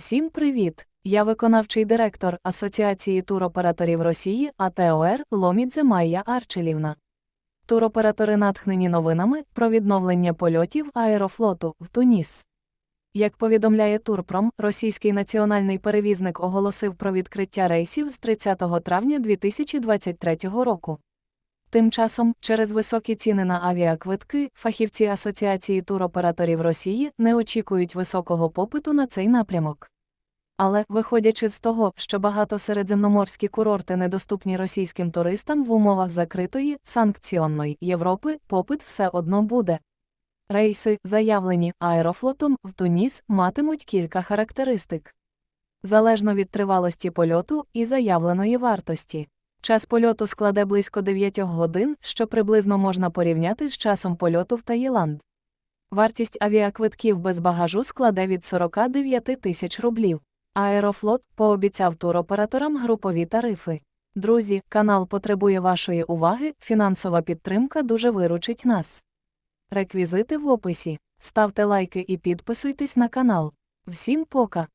Всім привіт! Я виконавчий директор Асоціації туроператорів Росії АТОР Ломідзе Майя Арчелівна. Туроператори натхнені новинами про відновлення польотів аерофлоту в Туніс. Як повідомляє Турпром, російський національний перевізник оголосив про відкриття рейсів з 30 травня 2023 року. Тим часом, через високі ціни на авіаквитки, фахівці Асоціації туроператорів Росії не очікують високого попиту на цей напрямок. Але, виходячи з того, що багато середземноморські курорти недоступні російським туристам в умовах закритої, санкціонної Європи, попит все одно буде. Рейси, заявлені аерофлотом в Туніс, матимуть кілька характеристик. Залежно від тривалості польоту і заявленої вартості. Час польоту складе близько 9 годин, що приблизно можна порівняти з часом польоту в Таїланд. Вартість авіаквитків без багажу складе від 49 тисяч рублів. Аерофлот пообіцяв туроператорам групові тарифи. Друзі, канал потребує вашої уваги, фінансова підтримка дуже виручить нас. Реквізити в описі. Ставте лайки і підписуйтесь на канал. Всім пока!